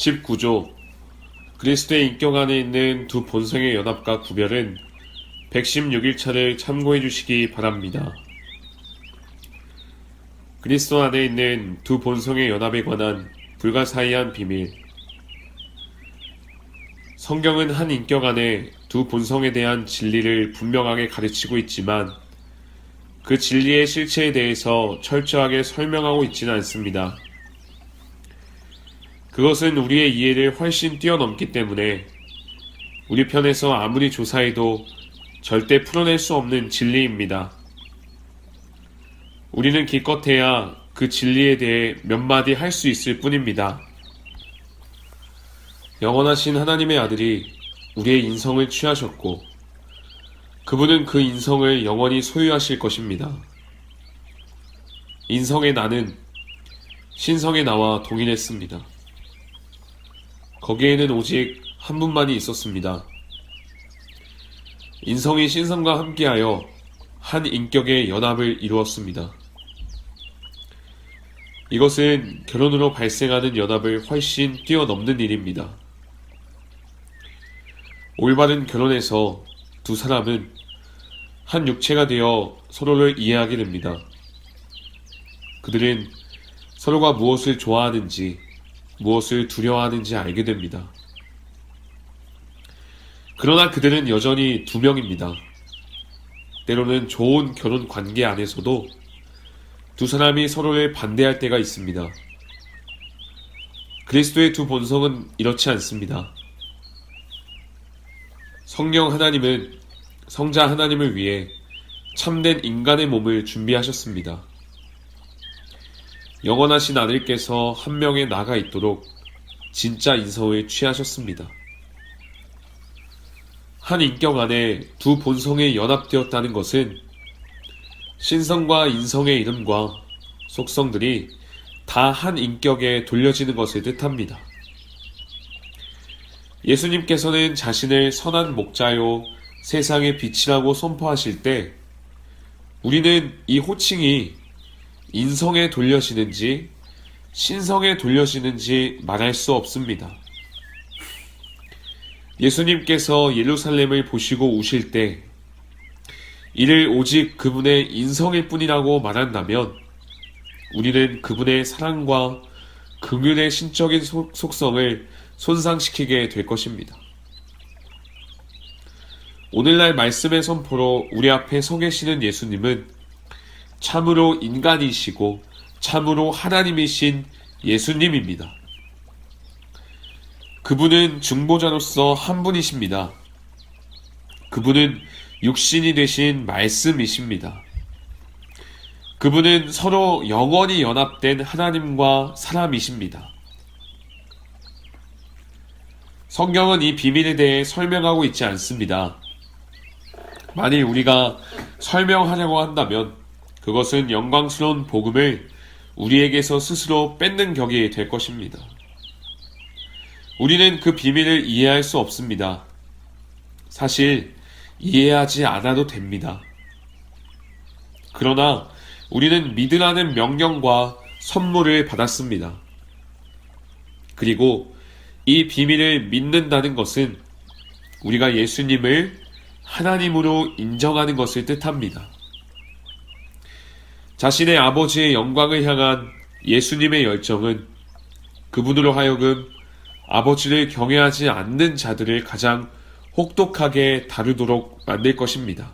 19조 그리스도의 인격 안에 있는 두 본성의 연합과 구별은 116일차를 참고해 주시기 바랍니다. 그리스도 안에 있는 두 본성의 연합에 관한 불가사의한 비밀. 성경은 한 인격 안에 두 본성에 대한 진리를 분명하게 가르치고 있지만 그 진리의 실체에 대해서 철저하게 설명하고 있지는 않습니다. 그것은 우리의 이해를 훨씬 뛰어넘기 때문에 우리 편에서 아무리 조사해도 절대 풀어낼 수 없는 진리입니다. 우리는 기껏해야 그 진리에 대해 몇 마디 할 수 있을 뿐입니다. 영원하신 하나님의 아들이 우리의 인성을 취하셨고, 그분은 그 인성을 영원히 소유하실 것입니다. 인성의 나는 신성의 나와 동일했습니다. 거기에는 오직 한 분만이 있었습니다. 인성이 신성과 함께하여 한 인격의 연합을 이루었습니다. 이것은 결혼으로 발생하는 연합을 훨씬 뛰어넘는 일입니다. 올바른 결혼에서 두 사람은 한 육체가 되어 서로를 이해하게 됩니다. 그들은 서로가 무엇을 좋아하는지, 무엇을 두려워하는지 알게 됩니다. 그러나 그들은 여전히 두 명입니다. 때로는 좋은 결혼 관계 안에서도 두 사람이 서로를 반대할 때가 있습니다. 그리스도의 두 본성은 이렇지 않습니다. 성령 하나님은 성자 하나님을 위해 참된 인간의 몸을 준비하셨습니다. 영원하신 아들께서 한 명에 나가 있도록 진짜 인성을 취하셨습니다. 한 인격 안에 두 본성이 연합되었다는 것은 신성과 인성의 이름과 속성들이 다 한 인격에 돌려지는 것을 뜻합니다. 예수님께서는 자신을 선한 목자요 세상의 빛이라고 선포하실 때 우리는 이 호칭이 인성에 돌려지는지 신성에 돌려지는지 말할 수 없습니다. 예수님께서 예루살렘을 보시고 우실 때 이를 오직 그분의 인성일 뿐이라고 말한다면 우리는 그분의 사랑과 긍휼의 신적인 속- 속성을 손상시키게 될 것입니다. 오늘날 말씀의 선포로 우리 앞에 서 계시는 예수님은 참으로 인간이시고 참으로 하나님이신 예수님입니다. 그분은 중보자로서 한 분이십니다. 그분은 육신이 되신 말씀이십니다. 그분은 서로 영원히 연합된 하나님과 사람이십니다. 성경은 이 비밀에 대해 설명하고 있지 않습니다. 만일 우리가 설명하려고 한다면 그것은 영광스러운 복음을 우리에게서 스스로 뺏는 격이 될 것입니다. 우리는 그 비밀을 이해할 수 없습니다. 사실 이해하지 않아도 됩니다. 그러나 우리는 믿으라는 명령과 선물을 받았습니다. 그리고 이 비밀을 믿는다는 것은 우리가 예수님을 하나님으로 인정하는 것을 뜻합니다. 자신의 아버지의 영광을 향한 예수님의 열정은 그분으로 하여금 아버지를 경외하지 않는 자들을 가장 혹독하게 다루도록 만들 것입니다.